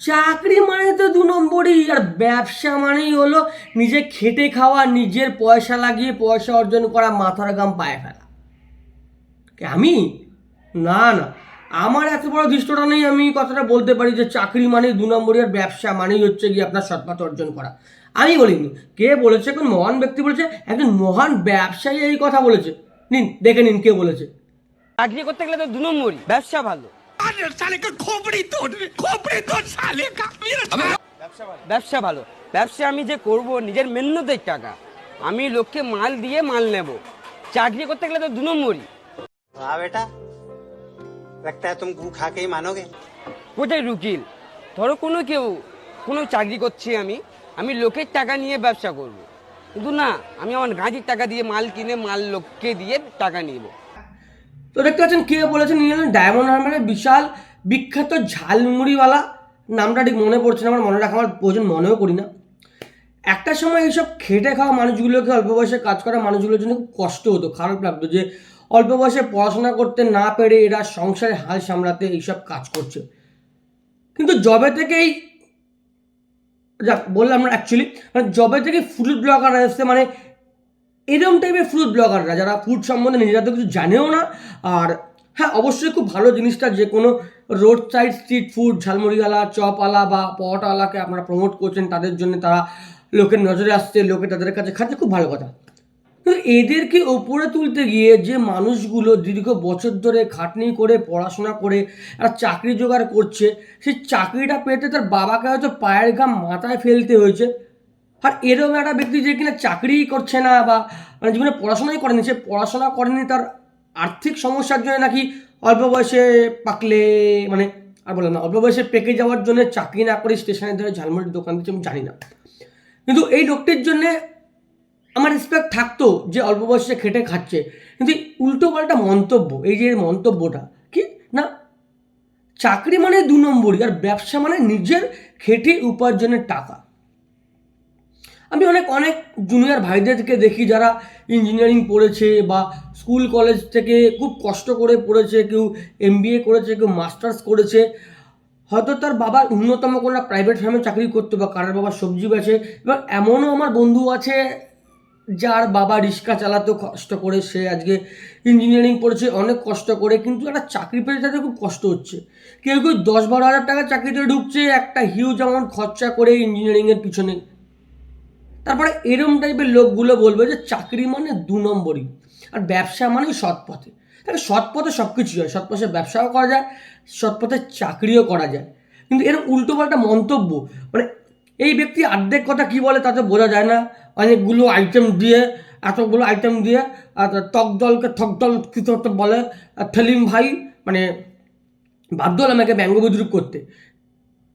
চাকরি মানে তো দু নম্বরই, আর ব্যবসা মানেই হলো নিজে খেটে খাওয়া, নিজের পয়সা লাগিয়ে পয়সা অর্জন করা, মাথার গাম পায়ে ফেলা। আমি? না না। আমার এত বড় দৃষ্টটা নেই, আমি কথাটা বলতে পারি যে চাকরি মানেই দু নম্বরই, আর ব্যবসা মানেই হচ্ছে গিয়ে আপনার সৎপথ অর্জন করা। আমি বলিনি। কে বলেছে? কোন মহান ব্যক্তি বলেছে? একজন মহান ব্যবসায়ী এই কথা বলেছে। নিন, দেখে নিন কে বলেছে। চাকরি করতে গেলে তো দু নম্বরই, ব্যবসা ভালো। ব্যবসা ভালো ব্যবসা আমি যে করব নিজের মেহনতের টাকা আমি লোককে মাল দিয়ে মাল নেব চাকরি করতে গেলে তো দু নম্বরই हाँ बेटा लगता है तुम गू खा के ही मानोगे কোথায় রুকিল ধরো কোনো কেউ কোনো চাকরি করছি আমি আমি লোকের টাকা নিয়ে ব্যবসা করব কিন্তু না আমি আমার গাঁজির টাকা দিয়ে মাল কিনে মাল লোককে দিয়ে টাকা নিব তো দেখতে পাচ্ছেন কে বলেছেন নিয়ে এলেন ডায়মন্ড হারবারের বিশাল বিখ্যাত ঝালমুড়িওয়ালা। নামটা ঠিক মনে পড়ছে না, আমার মনে রাখা আমার প্রয়োজন, মনেও করি না। একটা সময় এইসব খেটে খাওয়া মানুষগুলোকে অল্প বয়সে কাজ করা মানুষগুলোর জন্য খুব কষ্ট হতো, খারাপ লাগতো যে অল্প বয়সে পড়াশোনা করতে না পেরে এরা সংসারে হাল সামলাতে এইসব কাজ করছে। কিন্তু জবে থেকেই যাক বললাম না অ্যাকচুয়ালি মানে জবে থেকে ফুড ব্লগার এসছে মানে এরকম টাইপের ফুড ব্লগাররা যারা ফুড সম্বন্ধে নিজেরা তো কিছু জানেও না, আর হ্যাঁ অবশ্যই খুব ভালো জিনিসটা যে কোনো রোড সাইড স্ট্রিট ফুড ঝালমুড়িওয়ালা, চপওয়ালা বা পরোটাওয়ালাকে আপনারা প্রমোট করছেন, তাদের জন্য তারা লোকের নজরে আসছে, লোকে তাদের কাছে খাচ্ছে, খুব ভালো কথা। কিন্তু এদেরকে ওপরে তুলতে গিয়ে যে মানুষগুলো দীর্ঘ বছর ধরে খাটনি করে, পড়াশোনা করে, একটা চাকরি জোগাড় করছে, সেই চাকরিটা পেতে তার বাবাকে হয়তো পায়ের ঘাম মাথায় ফেলতে হয়েছে। আর এরকম একটা ব্যক্তি যে কিনা চাকরিই করছে না বা মানে জীবনে পড়াশোনাই করেনি, সে পড়াশোনা করেনি তার আর্থিক সমস্যার জন্য নাকি অল্প বয়সে পাকলে মানে আর বললাম না, অল্প বয়সে পেকে যাওয়ার জন্য চাকরি না করে স্টেশনের ধরে ঝালমুড়ির দোকান দিচ্ছে আমি জানি না। কিন্তু এই লোকটির জন্যে আমার রেসপেক্ট থাকতো যে অল্প বয়সে খেটে খাচ্ছে। কিন্তু উল্টো পাল্টা মন্তব্য, এই যে মন্তব্যটা, কি? না, চাকরি মানে দু নম্বরই আর ব্যবসা মানে নিজের খেটে উপার্জনের টাকা। আমি অনেক অনেক জুনিয়র ভাইদেরকে দেখি যারা ইঞ্জিনিয়ারিং পড়েছে বা স্কুল কলেজ থেকে খুব কষ্ট করে পড়েছে, কেউ এমবিএ করেছে, কেউ মাস্টার্স করেছে। হয়তো তার বাবা ন্যূনতম কোনো প্রাইভেট ফার্মে চাকরি করতো বা কারোর বাবা সবজি বেচে। এবং এমনও আমার বন্ধু আছে যার বাবা রিক্সা চালাতো কষ্ট করে, সে আজকে ইঞ্জিনিয়ারিং পড়েছে, অনেক কষ্ট করে, কিন্তু একটা চাকরি পেতে তাদের খুব কষ্ট হচ্ছে। কেউ কেউ দশ বারো হাজার টাকা চাকরিতে ঢুকছে, একটা হিউজ অ্যামাউন্ট খরচা করে ইঞ্জিনিয়ারিংয়ের পিছনে তারপরে এরম টাইপের লোকগুলো বলবে যে চাকরি মানে দু নম্বরই, আর ব্যবসা মানেই সৎ পথে। তাহলে সৎ পথে সব কিছুই হয় সৎ পথে ব্যবসাও করা যায়, সৎ পথে চাকরিও করা যায়। কিন্তু এর উল্টোপাল্টা মন্তব্য মানে এই ব্যক্তি আর্ধেক কথা কি বলে তাতে বোঝা যায় না। অনেকগুলো আইটেম দিয়ে, এতগুলো আইটেম দিয়ে টক দলকে থক দল কিছু বলে থেলিম ভাই মানে বাধ্য হলাম একে ব্যঙ্গ বিদ্রুপ করতে।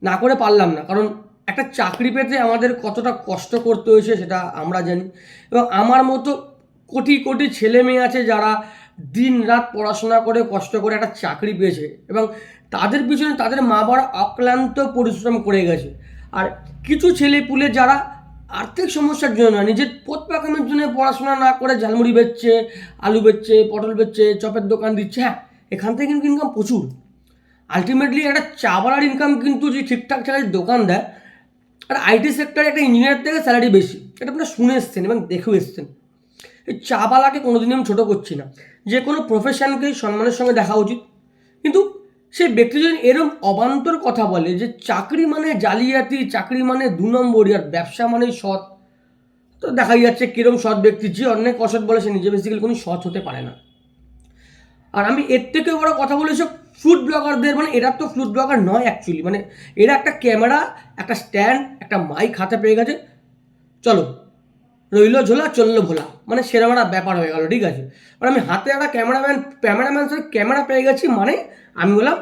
না করে পারলাম না, কারণ একটা চাকরি পেতে আমাদের কতটা কষ্ট করতে হয়েছে সেটা আমরা জানি। এবং আমার মতো কোটি কোটি ছেলে মেয়ে আছে যারা দিন রাত পড়াশোনা করে কষ্ট করে একটা চাকরি পেয়েছে এবং তাদের পিছনে তাদের মা বাবা অক্লান্ত পরিশ্রম করে গেছে। আর কিছু ছেলে পুলে যারা আর্থিক সমস্যার জন্য না নিজের পোত পাকামের জন্য পড়াশোনা না করে ঝালমুড়ি বেচছে, আলু বেচছে, পটল বেচছে, চপের দোকান দিচ্ছে হ্যাঁ এখান থেকে কিন্তু ইনকাম প্রচুর। আলটিমেটলি একটা চাওয়ালার ইনকাম কিন্তু যে ঠিকঠাক জায়গায় দোকান দেয় আর আইটি সেক্টরে একটা ইঞ্জিনিয়ার থেকে স্যালারি বেশি। এটা আপনারা শুনে এসছেন এবং দেখেও এসছেন। এই চাবালাকে কোনোদিনই আমি ছোটো করছি না। যে কোনো প্রফেশনকেই সম্মানের সঙ্গে দেখা উচিত। কিন্তু সেই ব্যক্তি যদি এরম অবান্তর কথা বলে যে চাকরি মানে জালিয়াতি, চাকরি মানে দু নম্বরই আর ব্যবসা মানেই সৎ, তো দেখাই যাচ্ছে কিরম সৎ ব্যক্তি। যে অনেক অসৎ বলে সে নিজে বেসিক্যালি কোনো সৎ হতে পারে না। আর আমি এর থেকে বড় কথা বলে সব ফুড ব্লগারদের মানে এরা তো ফুড ব্লগার নয় অ্যাকচুয়ালি মানে এরা একটা ক্যামেরা একটা স্ট্যান্ড একটা মাইক হাতে পেয়ে গেছে। চলো, রইল ঝোলা, চলল ভোলা। মানে সেরকম একটা ব্যাপার হয়ে গেল, ঠিক আছে? মানে আমি হাতে একটা ক্যামেরাম্যান ক্যামেরাম্যান সঙ্গে ক্যামেরা পেয়ে গেছি মানে আমি বললাম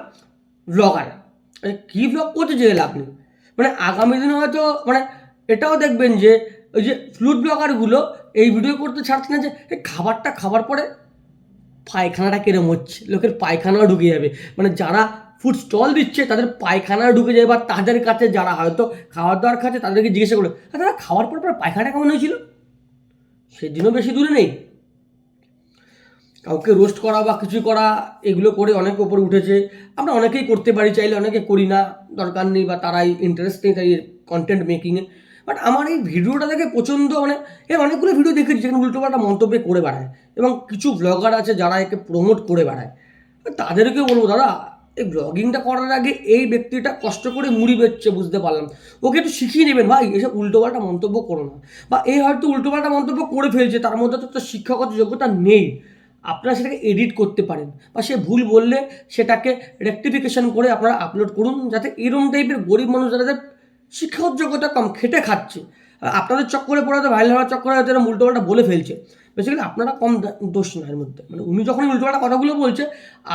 ব্লগার কী ব্লগ করতে চেয়ে আপনি মানে আগামী দিনে হয়তো মানে এটাও দেখবেন যে, ওই যে ফ্লুড ব্লগারগুলো এই ভিডিও করতে ছাড়ছে না যে খাবারটা খাবার পরে পায়খানাটা কেরম হচ্ছে? লোকের পায়খানাও ঢুকে যাবে। মানে যারা ফুড স্টল দিচ্ছে, তাদের পায়খানা ঢুকে যায় বা তাদের কাছে যারা হয়তো খাবার দাবার খাচ্ছে তাদেরকে জিজ্ঞাসা করল তারা খাওয়ার পর পর পায়খানাটা কেমন হয়েছিল? সেদিনও বেশি দূরে নেই। কাউকে রোস্ট করা বা কিছু করা, এগুলো করে অনেক ওপরে উঠেছে। আমরা অনেকেই করতে পারি, চাইলে অনেকে করি না, দরকার নেই বা তারাই ইন্টারেস্ট নেই তাই কন্টেন্ট মেকিংয়ে বাট আমার এই ভিডিওটা দেখে প্রচণ্ড মানে এর অনেকগুলো ভিডিও দেখেছি যেখানে উল্টো উল্টোপাল্টা মন্তব্য করে বেড়ায়। এবং কিছু ব্লগার আছে যারা একে প্রমোট করে বেড়ায়। তাদেরকে বলব, দাদা, এই ব্লগিংটা করার আগে এই ব্যক্তিটা কষ্ট করে মুড়ি বেচছে, বুঝতে পারলাম। ওকে একটু শিখিয়ে নেবেন, ভাই, এসব উল্টোপাল্টা মন্তব্য করো না। বা এই হয়তো উল্টোপাল্টা মন্তব্য করে ফেলছে, তার মধ্যে তো শিক্ষাগত যোগ্যতা নেই। আপনারা সেটাকে এডিট করতে পারেন। বা সে ভুল বললে সেটাকে রেকটিফিকেশন করে আপনারা আপলোড করুন, যাতে এরম টাইপের গরিব মানুষ যাদের শিক্ষাগত যোগ্যতা কম খেটে খাচ্ছে। আপনাদের চক্করে পড়াতে ভাইরাল হওয়ার চক্করে হয়তো উল্টোপাল্টা বলে ফেলছে। বেসিক্যালি আপনারা কম দোষ না এর মধ্যে। মানে উনি যখন উল্টোপাল্টা কথাগুলো বলছে,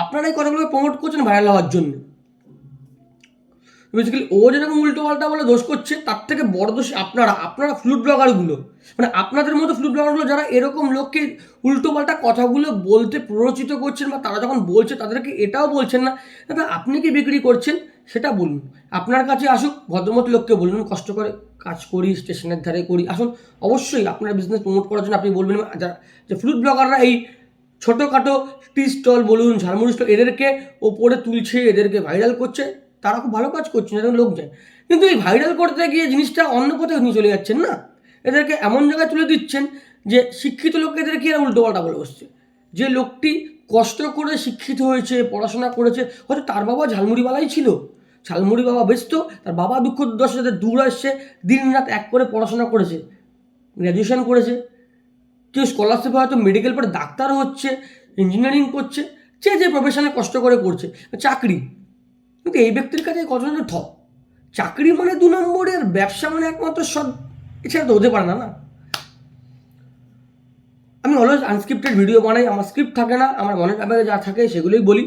আপনারা এই কথাগুলো প্রমোট করছেন ভাইরাল হওয়ার জন্য। বেসিক্যালি ও যেরকম উল্টো পাল্টা বলে দোষ করছে, তার থেকে বড় দোষ আপনারা আপনারা ফ্লুট ব্লগারগুলো মানে আপনাদের মতো ফ্লুট ব্লগারগুলো যারা এরকম লোককে উল্টো পাল্টা কথাগুলো বলতে প্ররোচিত করছেন বা তারা যখন বলছে, তাদেরকে এটাও বলছেন না আপনি কি বিক্রি করছেন? সেটা বলুন। আপনার কাছে আসুক, ভদ্রমত লোককে বলুন, কষ্ট করে কাজ করি, স্টেশনের ধারে করি। আসুন, অবশ্যই আপনার বিজনেস প্রমোট করার জন্য আপনি বলবেন যারা যে ফ্লুট ব্লগাররা এই ছোটোখাটো টি স্টল বলুন, ঝালমুড়ি স্টল এদেরকে ওপরে তুলছে, এদেরকে ভাইরাল করছে, তারা খুব ভালো কাজ করছে যেন লোক যায়। কিন্তু এই ভাইরাল করতে গিয়ে জিনিসটা অন্য কোথাও নিয়ে চলে যাচ্ছেন না? এদেরকে এমন জায়গায় তুলে দিচ্ছেন যে শিক্ষিত লোককে এদেরকে এরা উল্টোপাল্টা বলে বসছে? যে লোকটি কষ্ট করে শিক্ষিত হয়েছে, পড়াশোনা করেছে, হয়তো তার বাবা ঝালমুড়িওয়ালাই ছিল। ঝালমুড়ি বাবা ব্যস্ত, তার বাবা দুঃখ দুর্দশা যাদের দূর আসছে দিন রাত এক করে পড়াশোনা করেছে গ্র্যাজুয়েশন করেছে। কেউ স্কলারশিপে হয়তো মেডিকেল পড়ে, ডাক্তার হচ্ছে ইঞ্জিনিয়ারিং করছে, যে যে প্রফেশনে কষ্ট করে করছে, চাকরি। কিন্তু এই ব্যক্তির কাছে কতজনের থ চাকরি মানে দু নম্বরের ব্যবসা মানে একমাত্র সব এছাড়া তো হতে পারে না না? আমি অলওয়েজ আনস্ক্রিপ্টেড ভিডিও বানাই, আমার স্ক্রিপ্ট থাকে না, আমার মনের ব্যাপারে যা থাকে সেগুলোই বলি।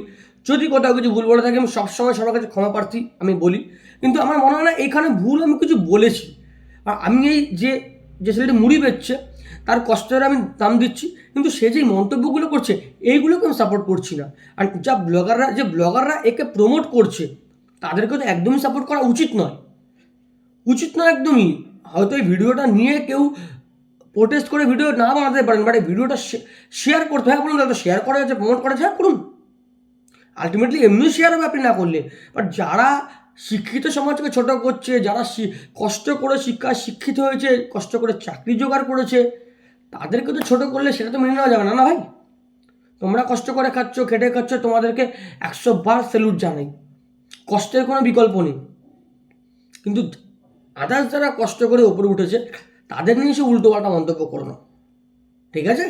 যদি কোথাও কিছু ভুল বলে থাকি, আমি সবসময় সবার কাছে ক্ষমা প্রার্থী আমি বলি। কিন্তু আমার মনে হয় না এখানে ভুল আমি কিছু বলেছি। আর আমি এই যে যে ছেলেটি মুড়ি বেচছে, তার কষ্টের আমি দাম দিচ্ছি, কিন্তু সে যেই মন্তব্যগুলো করছে, এইগুলোকে আমি সাপোর্ট করছি না। আর যা ব্লগাররা যে ব্লগাররা একে প্রমোট করছে, তাদেরকে তো একদমই সাপোর্ট করা উচিত নয়। উচিত নয় একদমই। হয়তো এই ভিডিওটা নিয়ে কেউ প্রোটেস্ট করে ভিডিও না বানাতে পারেন বাট এই ভিডিওটা শেয়ার করতে হয়। বলুন তাহলে শেয়ার করা যাচ্ছে প্রমোট করা যায় করুন। আলটিমেটলি এমনি শেয়ার হবে আপনি না করলে। বাট যারা শিক্ষিত সমাজকে ছোট করছে, যারা কষ্ট করে শিক্ষা, শিক্ষিত হয়েছে, কষ্ট করে চাকরি জোগাড় করেছে, তাদেরকে তো ছোট করলে সেটা তো মেনে নেওয়া যাবে না না ভাই? তোমরা কষ্ট করে খাচ্ছ, খেটে খাচ্ছ, তোমাদেরকে একশো বার স্যালুট জানাই। কষ্টের কোনো বিকল্প নেই। কিন্তু আদার্স যারা কষ্ট করে উপরে উঠেছে, তাদের নিয়ে সে উল্টো পাল্টা মন্তব্য করো না। ঠিক আছে?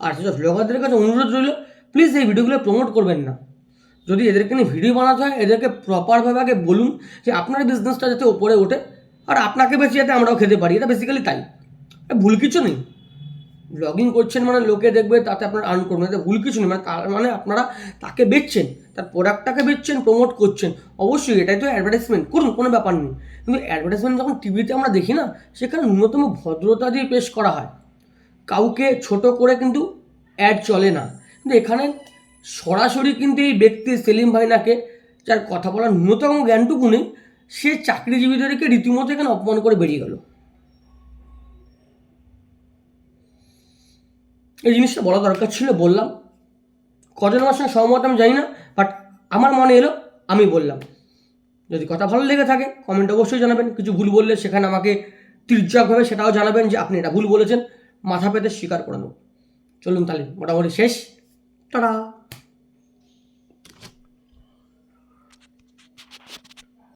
আর সেসব ব্লগারদের কাছে অনুরোধ রইল প্লিজ এই ভিডিওগুলো প্রমোট করবেন না। যদি এদেরকে নিয়ে ভিডিও বানাতে হয়, এদেরকে প্রপারভাবে আগে বলুন যে আপনার বিজনেসটা যাতে ওপরে ওঠে আর আপনাকে বেশি যাতে আমরাও খেতে পারি। এটা বেসিক্যালি তাই। ভুল কিছু নেই। ব্লগিং করছেন মানে লোকে দেখবে, তাতে আপনারা আর্ন করবেন। এতে ভুল কিছু নেই। মানে তার মানে আপনারা তাকে বেচছেন, তার প্রোডাক্টটাকে বেচছেন প্রমোট করছেন। অবশ্যই এটাই তো অ্যাডভার্টাইজমেন্ট করুন, কোনো ব্যাপার নেই। কিন্তু অ্যাডভার্টাইজমেন্ট যখন টিভিতে আমরা দেখি না, সেখানে ন্যূনতম ভদ্রতা দিয়ে পেশ করা হয়। কাউকে ছোট করে কিন্তু অ্যাড চলে না। কিন্তু এখানে সরাসরি কিন্তু এই ব্যক্তি সেলিম ভাইনাকে, যার কথা বলার ন্যূনতম জ্ঞানটুকু নেই, সে চাকরিজীবীদেরকে রীতিমতো এখানে অপমান করে বেরিয়ে গেল। এই জিনিসটা বলা দরকার ছিল, বললাম। কজন আমার সঙ্গে সহমত আমি জানি না বাট আমার মনে এলো, আমি বললাম। যদি কথা ভালো লেগে থাকে কমেন্ট অবশ্যই জানাবেন। কিছু ভুল বললে সেখানে আমাকে তির্যকভাবে সেটাও জানাবেন যে আপনি এটা ভুল বলেছেন। মাথা পেতে স্বীকার করে নেব। চলুন তাহলে, মোটামুটি শেষ। টাটা!